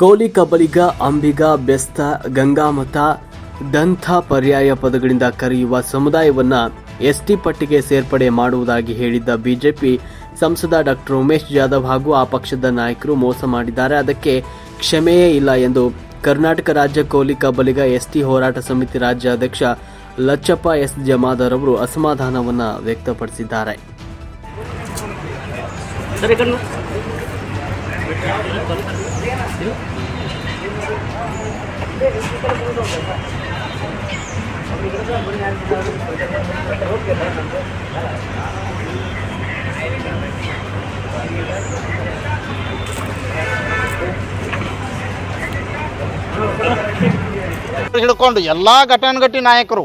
ಕೋಲಿ ಕಬಲಿಗ ಅಂಬಿಗ, ಬೆಸ್ತ, ಗಂಗಾಮತ, ದಂಥ ಪರ್ಯಾಯ ಪದಗಳಿಂದ ಕರೆಯುವ ಸಮುದಾಯವನ್ನ ಎಸ್ಟಿ ಪಟ್ಟಿಗೆ ಸೇರ್ಪಡೆ ಮಾಡುವುದಾಗಿ ಹೇಳಿದ್ದ ಬಿಜೆಪಿ ಸಂಸದ ಡಾಕ್ಟರ್ ಉಮೇಶ್ ಜಾಧವ್ ಹಾಗೂ ಆ ಪಕ್ಷದ ನಾಯಕರು ಮೋಸ ಮಾಡಿದ್ದಾರೆ. ಅದಕ್ಕೆ ಕ್ಷಮೆಯೇ ಇಲ್ಲ ಎಂದು ಕರ್ನಾಟಕ ರಾಜ್ಯ ಕೋಲಿ ಕಬಲಿಗ ಎಸ್ಟಿ ಹೋರಾಟ ಸಮಿತಿ ರಾಜ್ಯಾಧ್ಯಕ್ಷ ಲಚ್ಚಪ್ಪ ಎಸ್. ಜಮಾದರ್ ಅವರು ಅಸಮಾಧಾನವನ್ನ ವ್ಯಕ್ತಪಡಿಸಿದ್ದಾರೆ. ಹಿಡ್ಕೊಂಡು ಎಲ್ಲ ಘಟನಘಟಿ ನಾಯಕರು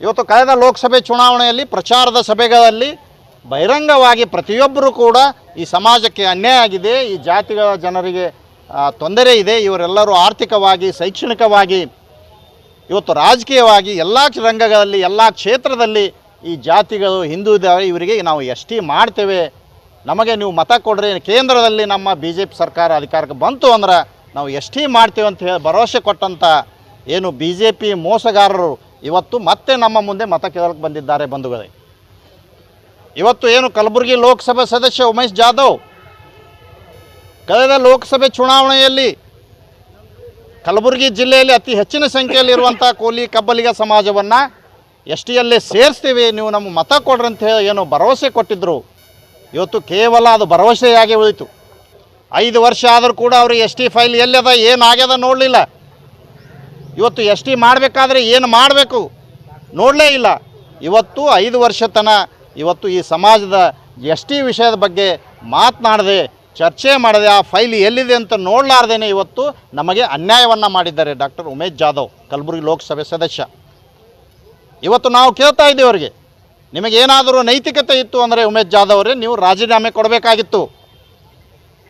ಇವತ್ತು ಕಳೆದ ಲೋಕಸಭೆ ಚುನಾವಣೆಯಲ್ಲಿ, ಪ್ರಚಾರದ ಸಭೆಗಳಲ್ಲಿ ಬಹಿರಂಗವಾಗಿ ಪ್ರತಿಯೊಬ್ಬರು ಕೂಡ ಈ ಸಮಾಜಕ್ಕೆ ಅನ್ಯಾಯ ಆಗಿದೆ. ಈ ಜಾತಿಗಳ ಜನರಿಗೆ ತೊಂದರೆ ಇದೆ. ಇವರೆಲ್ಲರೂ ಆರ್ಥಿಕವಾಗಿ, ಶೈಕ್ಷಣಿಕವಾಗಿ, ಇವತ್ತು ರಾಜಕೀಯವಾಗಿ ಎಲ್ಲ ರಂಗಗಳಲ್ಲಿ, ಎಲ್ಲ ಕ್ಷೇತ್ರದಲ್ಲಿ ಈ ಜಾತಿಗಳು, ಹಿಂದೂ ಇವರಿಗೆ ನಾವು ಎಸ್ ಟಿ ಮಾಡ್ತೇವೆ. ನಮಗೆ ನೀವು ಮತ ಕೊಡ್ರಿ. ಕೇಂದ್ರದಲ್ಲಿ ನಮ್ಮ ಬಿ ಜೆ ಪಿ ಸರ್ಕಾರ ಅಧಿಕಾರಕ್ಕೆ ಬಂತು ಅಂದ್ರೆ ನಾವು ಎಸ್ ಟಿ ಮಾಡ್ತೇವೆ ಅಂತ ಹೇಳಿ ಭರವಸೆ ಕೊಟ್ಟಂಥ ಏನು ಬಿ ಜೆ ಪಿ ಮೋಸಗಾರರು ಇವತ್ತು ಮತ್ತೆ ನಮ್ಮ ಮುಂದೆ ಮತ ಕೇಳಕ್ಕೆ ಬಂದಿದ್ದಾರೆ ಬಂಧುಗಳೇ. ಇವತ್ತು ಏನು ಕಲಬುರಗಿ ಲೋಕಸಭಾ ಸದಸ್ಯ ಉಮೇಶ್ ಜಾಧವ್ ಕಳೆದ ಲೋಕಸಭೆ ಚುನಾವಣೆಯಲ್ಲಿ ಕಲಬುರಗಿ ಜಿಲ್ಲೆಯಲ್ಲಿ ಅತಿ ಹೆಚ್ಚಿನ ಸಂಖ್ಯೆಯಲ್ಲಿರುವಂಥ ಕೋಲಿ ಕಬ್ಬಲಿಗ ಸಮಾಜವನ್ನು ಎಸ್ ಟಿಯಲ್ಲೇ ಸೇರಿಸ್ತೀವಿ, ನೀವು ನಮ್ಮ ಮತ ಕೊಡ್ರಿ ಅಂತ ಹೇಳಿ ಏನು ಭರವಸೆ ಕೊಟ್ಟಿದ್ದರು ಇವತ್ತು ಕೇವಲ ಅದು ಭರವಸೆಯಾಗಿ ಉಳಿತು ಐದು ವರ್ಷ ಆದರೂ ಕೂಡ ಅವ್ರಿಗೆ ಎಸ್ ಟಿ ಫೈಲ್ ಎಲ್ಲಿದೆ ಏನಾಗ್ಯದ ನೋಡಲಿಲ್ಲ. ಇವತ್ತು ಎಸ್ ಟಿ ಮಾಡಬೇಕಾದ್ರೆ ಏನು ಮಾಡಬೇಕು ನೋಡಲೇ ಇಲ್ಲ. ಇವತ್ತು ಐದು ವರ್ಷ ತನ ಇವತ್ತು ಈ ಸಮಾಜದ ಎಸ್ ಟಿ ವಿಷಯದ ಬಗ್ಗೆ ಮಾತನಾಡದೆ ಚರ್ಚೆ ಮಾಡದೆ ಆ ಫೈಲ್ ಎಲ್ಲಿದೆ ಅಂತ ನೋಡಲಾರ್ದೇನೆ ಇವತ್ತು ನಮಗೆ ಅನ್ಯಾಯವನ್ನು ಮಾಡಿದ್ದಾರೆ ಡಾಕ್ಟರ್ ಉಮೇಶ್ ಜಾಧವ್, ಕಲಬುರಗಿ ಲೋಕಸಭೆ ಸದಸ್ಯ. ಇವತ್ತು ನಾವು ಕೇಳ್ತಾ ಇದ್ದೀವಿ ಅವರಿಗೆ, ನಿಮಗೇನಾದರೂ ನೈತಿಕತೆ ಇತ್ತು ಅಂದರೆ ಉಮೇಶ್ ಜಾಧವ್ ಅವರೇ, ನೀವು ರಾಜೀನಾಮೆ ಕೊಡಬೇಕಾಗಿತ್ತು.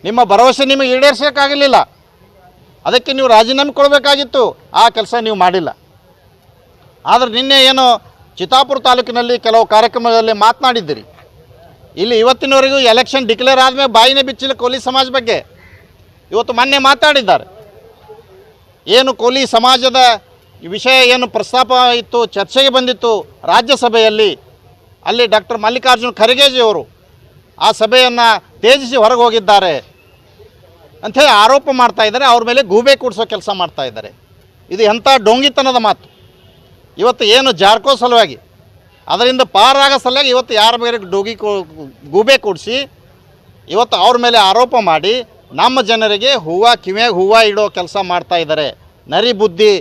ನಿಮ್ಮ ಭರವಸೆ ನಿಮಗೆ ಈಡೇರಿಸೋಕ್ಕಾಗಲಿಲ್ಲ ಅದಕ್ಕೆ ನೀವು ರಾಜೀನಾಮೆ ಕೊಡಬೇಕಾಗಿತ್ತು. ಆ ಕೆಲಸ ನೀವು ಮಾಡಿಲ್ಲ. ಆದರೆ ನಿನ್ನೆ ಏನು ಚಿತ್ತಾಪುರ ತಾಲೂಕಿನಲ್ಲಿ ಕೆಲವು ಕಾರ್ಯಕ್ರಮದಲ್ಲಿ ಮಾತನಾಡಿದ್ದೀರಿ. ಇಲ್ಲಿ ಇವತ್ತಿನವರೆಗೂ ಎಲೆಕ್ಷನ್ ಡಿಕ್ಲೇರ್ ಆದಮೇಲೆ ಬಾಯಿನೇ ಬಿಚ್ಚಿಲ್ಲ ಕೋಲಿ ಸಮಾಜ ಬಗ್ಗೆ. ಇವತ್ತು ಮೊನ್ನೆ ಮಾತಾಡಿದ್ದಾರೆ. ಏನು ಕೋಲಿ ಸಮಾಜದ ವಿಷಯ ಏನು ಪ್ರಸ್ತಾಪ ಇತ್ತು, ಚರ್ಚೆಗೆ ಬಂದಿತ್ತು ರಾಜ್ಯಸಭೆಯಲ್ಲಿ, ಅಲ್ಲಿ ಡಾಕ್ಟರ್ ಮಲ್ಲಿಕಾರ್ಜುನ್ ಖರ್ಗೆಜಿಯವರು ಆ ಸಭೆಯನ್ನು ತೇಜಿಸಿ ಹೊರಗೆ ಹೋಗಿದ್ದಾರೆ ಅಂಥೇಳಿ ಆರೋಪ ಮಾಡ್ತಾ ಇದ್ದಾರೆ. ಅವ್ರ ಮೇಲೆ ಗೂಬೆ ಕೂಡಿಸೋ ಕೆಲಸ ಮಾಡ್ತಾ ಇದ್ದಾರೆ. ಇದು ಎಂಥ ಡೊಂಗಿತನದ ಮಾತು. ಇವತ್ತು ಏನು ಜಾರ್ಕೋ ಸಲುವಾಗಿ ಅದರಿಂದ ಪಾರಾಗೋ ಸಲುವಾಗಿ ಇವತ್ತು ಯಾರ ಮೇಲೆ ಡೋಗಿ ಗೂಬೆ ಕೊಡಿಸಿ, ಇವತ್ತು ಅವ್ರ ಮೇಲೆ ಆರೋಪ ಮಾಡಿ, ನಮ್ಮ ಜನರಿಗೆ ಹೂವು ಕಿವಿಯಾಗಿ ಹೂವು ಇಡೋ ಕೆಲಸ ಮಾಡ್ತಾ ಇದ್ದಾರೆ. ನರಿ ಬುದ್ಧಿ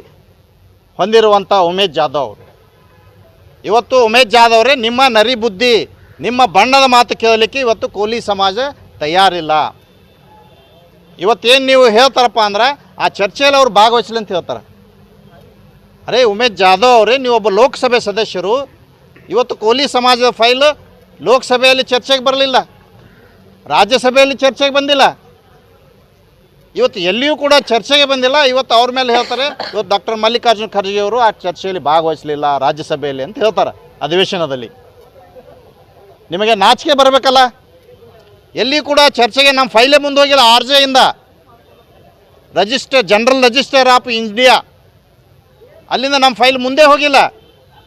ಹೊಂದಿರುವಂಥ ಉಮೇಶ್ ಜಾಧವ್ ಅವರು. ಇವತ್ತು ಉಮೇಶ್ ಜಾಧವ್ ಅವರೇ, ನಿಮ್ಮ ನರಿ ಬುದ್ಧಿ, ನಿಮ್ಮ ಬಣ್ಣದ ಮಾತು ಕೇಳಲಿಕ್ಕೆ ಇವತ್ತು ಕೋಲಿ ಸಮಾಜ ತಯಾರಿಲ್ಲ. ಇವತ್ತೇನು ನೀವು ಹೇಳ್ತಾರಪ್ಪ ಅಂದ್ರೆ, ಆ ಚರ್ಚೆಯಲ್ಲಿ ಅವ್ರು ಭಾಗವಹಿಸಲಿ ಅಂತ ಹೇಳ್ತಾರೆ. ಅರೇ ಉಮೇಶ್ ಜಾಧವ್ ಅವರೇ ನೀವು ಒಬ್ಬ ಲೋಕಸಭೆ ಸದಸ್ಯರು ಇವತ್ತು ಕೋಲಿ ಸಮಾಜದ ಫೈಲ್ ಲೋಕಸಭೆಯಲ್ಲಿ ಚರ್ಚೆಗೆ ಬರಲಿಲ್ಲ, ರಾಜ್ಯಸಭೆಯಲ್ಲಿ ಚರ್ಚೆಗೆ ಬಂದಿಲ್ಲ. ಇವತ್ತು ಎಲ್ಲಿಯೂ ಕೂಡ ಚರ್ಚೆಗೆ ಬಂದಿಲ್ಲ, ಇವತ್ತು ಅವ್ರ ಮೇಲೆ ಹೇಳ್ತಾರೆ, ಇವತ್ತು ಡಾಕ್ಟರ್ ಮಲ್ಲಿಕಾರ್ಜುನ್ ಖರ್ಗೆ ಅವರು ಆ ಚರ್ಚೆಯಲ್ಲಿ ಭಾಗವಹಿಸಲಿಲ್ಲ ರಾಜ್ಯಸಭೆಯಲ್ಲಿ ಅಂತ ಹೇಳ್ತಾರೆ ಅಧಿವೇಶನದಲ್ಲಿ. ನಿಮಗೆ ನಾಚಿಕೆ ಬರಬೇಕಲ್ಲ? ಎಲ್ಲಿ ಕೂಡ ಚರ್ಚೆಗೆ ನಮ್ಮ ಫೈಲೇ ಮುಂದೆ ಹೋಗಿಲ್ಲ R ಜೆಯಿಂದ register general register of India ಅಲ್ಲಿಂದ ನಮ್ಮ ಫೈಲ್ ಮುಂದೆ ಹೋಗಿಲ್ಲ.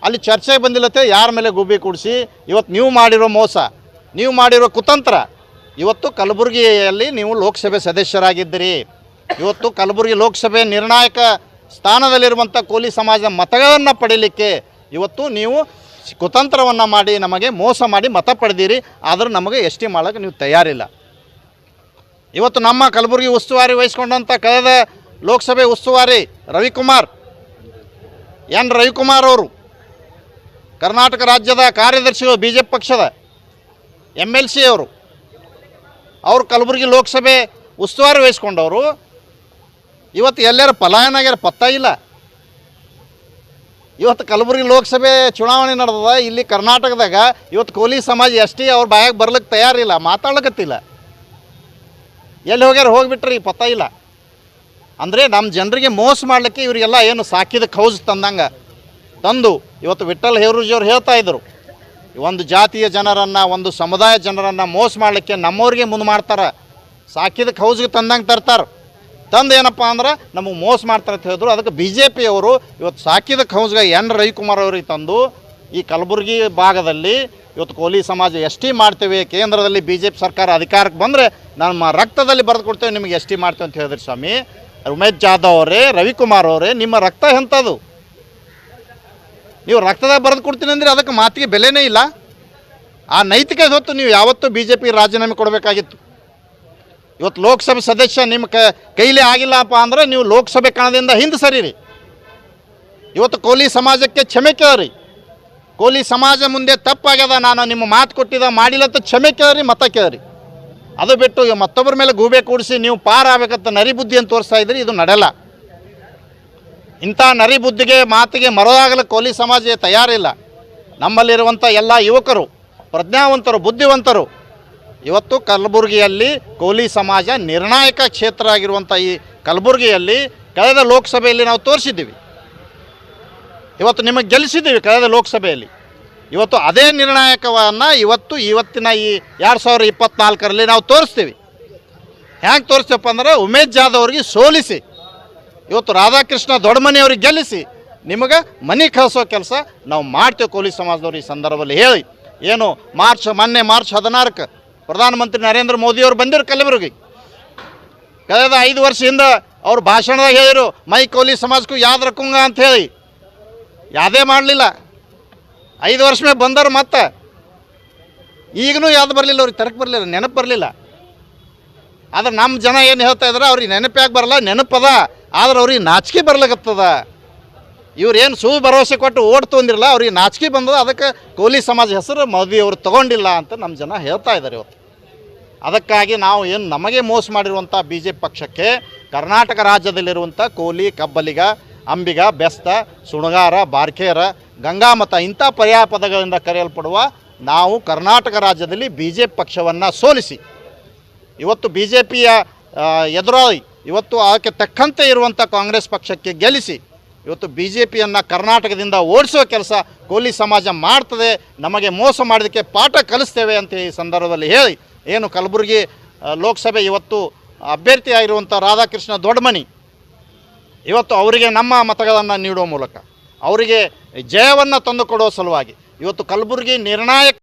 ಅಲ್ಲಿ ಚರ್ಚೆ ಬಂದಿಲ್ಲತ್ತೆ, ಯಾರ ಮೇಲೆ ಗುಬ್ಬಿ ಕೂಡಿಸಿ ಇವತ್ತು ನೀವು ಮಾಡಿರೋ ಮೋಸ, ನೀವು ಮಾಡಿರೋ ಕುತಂತ್ರ, ಇವತ್ತು ಕಲಬುರಗಿಯಲ್ಲಿ ನೀವು ಲೋಕಸಭೆ ಸದಸ್ಯರಾಗಿದ್ದೀರಿ. ಇವತ್ತು ಕಲಬುರಗಿ ಲೋಕಸಭೆ ನಿರ್ಣಾಯಕ ಸ್ಥಾನದಲ್ಲಿರುವಂಥ ಕೋಲಿ ಸಮಾಜದ ಮತಗಳನ್ನು ಪಡೀಲಿಕ್ಕೆ ಇವತ್ತು ನೀವು ಕುತಂತ್ರವನ್ನು ಮಾಡಿ, ನಮಗೆ ಮೋಸ ಮಾಡಿ ಮತ ಪಡೆದಿರಿ, ಆದರೂ ನಮಗೆ ಎಸ್ ಟಿ ಮಾಡೋಕ್ಕೆ ನೀವು ತಯಾರಿಲ್ಲ. ಇವತ್ತು ನಮ್ಮ ಕಲಬುರಗಿ ಉಸ್ತುವಾರಿ ವಹಿಸ್ಕೊಂಡಂಥ ಕಳೆದ ಲೋಕಸಭೆ ಉಸ್ತುವಾರಿ ರವಿಕುಮಾರ್, ಎನ್ ರವಿಕುಮಾರ್ ಅವರು ಕರ್ನಾಟಕ ರಾಜ್ಯದ ಕಾರ್ಯದರ್ಶಿಗಳು ಬಿ ಜೆ ಪಿ ಪಕ್ಷದ ಎಂ ಎಲ್ ಸಿ ಅವರು ಅವರು ಕಲಬುರಗಿ ಲೋಕಸಭೆ ಉಸ್ತುವಾರಿ ವಹಿಸ್ಕೊಂಡವರು. ಇವತ್ತು ಎಲ್ಲರ ಪಲಾಯನ ಆಗ್ಯಾರ ಪತ್ತ ಇಲ್ಲ. ಇವತ್ತು ಕಲಬುರಗಿ ಲೋಕಸಭೆ ಚುನಾವಣೆ ನಡೆದದ, ಇಲ್ಲಿ ಕರ್ನಾಟಕದಾಗ ಇವತ್ತು ಕೋಲಿ ಸಮಾಜ ಎಷ್ಟಿ ಅವ್ರ ಬಾಯಾಗ ಬರ್ಲಿಕ್ಕೆ ತಯಾರಿಲ್ಲ ಮಾತಾಡ್ಲಕತ್ತಿಲ್ಲ. ಎಲ್ಲಿ ಹೋಗ್ಯಾರ ಹೋಗಿಬಿಟ್ರಿ, ಪತ್ತ ಇಲ್ಲ. ಅಂದರೆ ನಮ್ಮ ಜನರಿಗೆ ಮೋಸ ಮಾಡಲಿಕ್ಕೆ ಇವರಿಗೆಲ್ಲ ಏನು ಸಾಕಿದ ಕೌಜ್ ತಂದಂಗೆ ತಂದು. ಇವತ್ತು ವಿಠಲ್ ಹೇರೂಜಿಯವರು ಹೇಳ್ತಾ ಇದ್ದರು ಒಂದು ಜಾತಿಯ ಜನರನ್ನು, ಒಂದು ಸಮುದಾಯ ಜನರನ್ನು ಮೋಸ ಮಾಡಲಿಕ್ಕೆ ನಮ್ಮವ್ರಿಗೆ ಮುಂದೆ ಮಾಡ್ತಾರೆ. ಸಾಕಿದ ಕೌಜ್ಗೆ ತಂದಂಗೆ ತರ್ತಾರೆ. ತಂದು ಏನಪ್ಪ ಅಂದ್ರೆ, ನಮಗೆ ಮೋಸ ಮಾಡ್ತಾರೆ ಅಂತ ಹೇಳಿದ್ರು. ಅದಕ್ಕೆ ಬಿ ಜೆ ಪಿಯವರು ಇವತ್ತು ಸಾಕಿದ ಕೌನ್ಸ್ಗ ಎನ್ ರವಿಕುಮಾರ್ ಅವರಿಗೆ ತಂದು, ಈ ಕಲಬುರಗಿ ಭಾಗದಲ್ಲಿ ಇವತ್ತು ಕೋಲಿ ಸಮಾಜ ಎಸ್ ಟಿ ಮಾಡ್ತೇವೆ, ಕೇಂದ್ರದಲ್ಲಿ ಬಿ ಜೆ ಪಿ ಸರ್ಕಾರ ಅಧಿಕಾರಕ್ಕೆ ಬಂದರೆ ನಮ್ಮ ರಕ್ತದಲ್ಲಿ ಬರೆದು ಕೊಡ್ತೇವೆ, ನಿಮಗೆ ಎಸ್ ಟಿ ಮಾಡ್ತೇವೆ ಅಂತ ಹೇಳಿದ್ರಿ ಸ್ವಾಮಿ. ಉಮೇಶ್ ಜಾಧವ್ ಅವರೇ, ರವಿಕುಮಾರ್ ಅವರೇ, ನಿಮ್ಮ ರಕ್ತ ಎಂಥದ್ದು ನೀವು ರಕ್ತದಾಗ ಬರೆದು ಕೊಡ್ತೀನಿ ಅಂದರೆ ಅದಕ್ಕೆ ಮಾತಿಗೆ ಬೆಲೆನೇ ಇಲ್ಲ. ಆ ನೈತಿಕ ಹೊತ್ತು ನೀವು ಯಾವತ್ತೂ ಬಿ ಜೆ ಪಿ ರಾಜೀನಾಮೆ ಕೊಡಬೇಕಾಗಿತ್ತು. ಇವತ್ತು ಲೋಕಸಭೆ ಸದಸ್ಯ ನಿಮ್ಮ ಕ, ಕೈಲಿ ಆಗಿಲ್ಲಪ್ಪ ಅಂದ್ರೆ ನೀವು ಲೋಕಸಭೆ ಕಣದಿಂದ ಹಿಂದೆ ಸರಿರಿ. ಇವತ್ತು ಕೋಲಿ ಸಮಾಜಕ್ಕೆ ಕ್ಷಮೆ ಕೇಳ್ರಿ. ಕೋಲಿ ಸಮಾಜ ಮುಂದೆ ತಪ್ಪಾಗ್ಯದ, ನಾನು ನಿಮ್ಮ ಮಾತು ಕೊಟ್ಟಿದ್ದ ಮಾಡಿಲ್ಲ ಅಂತ ಕ್ಷಮೆ ಕೇಳ್ರಿ, ಮತ ಕೇಳ್ರಿ. ಅದು ಬಿಟ್ಟು ಮತ್ತೊಬ್ಬರ ಮೇಲೆ ಗೂಬೆ ಕೂಡಿಸಿ ನೀವು ಪಾರ ಆಗ್ಬೇಕಂತ ನರಿ ಬುದ್ಧಿಯನ್ನು ತೋರಿಸ್ತಾ ಇದ್ರಿ ಇದು ನಡೆಯಲ್ಲ ಇಂಥ ನರಿ ಬುದ್ಧಿಗೆ ಮಾತಿಗೆ ಮರದಾಗಲು ಕೋಲಿ ಸಮಾಜ ತಯಾರಿಲ್ಲ. ನಮ್ಮಲ್ಲಿರುವಂಥ ಎಲ್ಲ ಯುವಕರು, ಪ್ರಜ್ಞಾವಂತರು, ಬುದ್ಧಿವಂತರು, ಇವತ್ತು ಕಲಬುರಗಿಯಲ್ಲಿ ಕೋಲಿ ಸಮಾಜ ನಿರ್ಣಾಯಕ ಕ್ಷೇತ್ರ ಆಗಿರುವಂಥ ಈ ಕಲಬುರಗಿಯಲ್ಲಿ ಕಳೆದ ಲೋಕಸಭೆಯಲ್ಲಿ ನಾವು ತೋರಿಸಿದ್ದೀವಿ. ಇವತ್ತು ನಿಮಗೆ ಗೆಲ್ಲಿಸಿದ್ದೀವಿ ಕಳೆದ ಲೋಕಸಭೆಯಲ್ಲಿ. ಇವತ್ತು ಅದೇ ನಿರ್ಣಾಯಕವನ್ನು ಇವತ್ತು ಇವತ್ತಿನ ಈ ಎರಡು ಸಾವಿರದ ಇಪ್ಪತ್ತ್ನಾಲ್ಕರಲ್ಲಿ ನಾವು ತೋರಿಸ್ತೀವಿ. ಹ್ಯಾಂಗೆ ತೋರಿಸ್ತೇವಪ್ಪ ಅಂದ್ರೆ ಉಮೇಶ್ ಜಾಧವ್ ಅವ್ರಿಗೆ ಸೋಲಿಸಿ. ಇವತ್ತು ರಾಧಾಕೃಷ್ಣ ದೊಡ್ಡಮನಿ ಮನೆಯವ್ರಿಗೆ ಗೆಲ್ಲಿಸಿ ನಿಮಗೆ ಮನೆ ಕಳಿಸೋ ಕೆಲಸ ನಾವು ಮಾಡ್ತೇವೆ ಕೋಲಿ ಸಮಾಜದವ್ರು ಈ ಸಂದರ್ಭದಲ್ಲಿ. ಹೇಳಿ, ಏನು ಮಾರ್ಚ್ ಮೊನ್ನೆ ಮಾರ್ಚ್ ಹದಿನಾರಕ್ಕೆ ಪ್ರಧಾನಮಂತ್ರಿ ನರೇಂದ್ರ ಮೋದಿಯವರು ಬಂದಿರು ಕಲಬುರಗಿ. ಕಳೆದ ಐದು ವರ್ಷದಿಂದ ಅವ್ರು ಭಾಷಣದಾಗ ಹೇಳಿರು, ಮೈ ಕೋಲಿ ಸಮಾಜಕ್ಕೂ ಯಾವ್ದು ರಕ್ಕುಂಗ ಅಂತ ಹೇಳಿ. ಯಾವುದೇ ಮಾಡಲಿಲ್ಲ. ಐದು ವರ್ಷ ಮೇಲೆ ಬಂದರು ಮತ್ತೆ. ಈಗಲೂ ಯಾವ್ದು ಬರಲಿಲ್ಲ, ಅವ್ರಿಗೆ ತರಕ್ಕೆ ಬರಲಿಲ್ಲ, ನೆನಪು ಬರಲಿಲ್ಲ. ಆದ್ರೆ ನಮ್ಮ ಜನ ಏನು ಹೇಳ್ತಾ ಇದಾರೆ, ಅವ್ರಿಗೆ ನೆನಪಾಗಿ ಬರಲ್ಲ, ನೆನಪದ. ಆದ್ರೆ ಅವ್ರಿಗೆ ನಾಚಿಕೆ ಬರ್ಲಾಗತ್ತದ. ಇವ್ರೇನು ಸು ಭರವಸೆ ಕೊಟ್ಟು ಓಟ್ ತೊಂದಿರಲ್ಲ, ಅವ್ರಿಗೆ ನಾಚಿಕೆ ಬಂದದ. ಅದಕ್ಕೆ ಕೋಲಿ ಸಮಾಜ ಹೆಸರು ಮೋದಿ ಅವರು ತಗೊಂಡಿಲ್ಲ ಅಂತ ನಮ್ಮ ಜನ ಹೇಳ್ತಾ ಇದ್ದಾರೆ ಇವತ್ತು ಅದಕ್ಕಾಗಿ ನಾವು ಏನು ನಮಗೆ ಮೋಸ ಮಾಡಿರುವಂಥ ಬಿ ಜೆ ಪಿ ಪಕ್ಷಕ್ಕೆ ಕರ್ನಾಟಕ ರಾಜ್ಯದಲ್ಲಿರುವಂಥ ಕೋಲಿ, ಕಬ್ಬಲಿಗ, ಅಂಬಿಗ, ಬೆಸ್ತ, ಸುಣಗಾರ, ಬಾರ್ಕೇರ, ಗಂಗಾಮತ ಇಂಥ ಪರ್ಯಾಯ ಪದಗಳಿಂದ ಕರೆಯಲ್ಪಡುವ ನಾವು ಕರ್ನಾಟಕ ರಾಜ್ಯದಲ್ಲಿ ಬಿ ಜೆ ಪಕ್ಷವನ್ನು ಸೋಲಿಸಿ. ಇವತ್ತು ಬಿ ಜೆ ಪಿಯ ಎದುರಾಳಿ, ಇವತ್ತು ಅದಕ್ಕೆ ತಕ್ಕಂತೆ ಇರುವಂಥ ಕಾಂಗ್ರೆಸ್ ಪಕ್ಷಕ್ಕೆ ಗೆಲ್ಲಿಸಿ, ಇವತ್ತು ಬಿ ಜೆ ಪಿಯನ್ನು ಕರ್ನಾಟಕದಿಂದ ಓಡಿಸೋ ಕೆಲಸ ಕೋಲಿ ಸಮಾಜ ಮಾಡ್ತದೆ, ನಮಗೆ ಮೋಸ ಮಾಡೋದಕ್ಕೆ ಪಾಠ ಕಲಿಸ್ತೇವೆ ಅಂತ ಈ ಸಂದರ್ಭದಲ್ಲಿ ಹೇಳಿ, ಏನು ಕಲಬುರಗಿ ಲೋಕಸಭೆ ಇವತ್ತು ಅಭ್ಯರ್ಥಿಯಾಗಿರುವಂಥ ರಾಧಾಕೃಷ್ಣ ದೊಡ್ಡಮನಿ ಇವತ್ತು ಅವರಿಗೆ ನಮ್ಮ ಮತಗಳನ್ನು ನೀಡುವ ಮೂಲಕ, ಅವರಿಗೆ ಜಯವನ್ನು ತಂದುಕೊಡುವ ಸಲುವಾಗಿ, ಇವತ್ತು ಕಲಬುರಗಿ ನಿರ್ಣಾಯಕ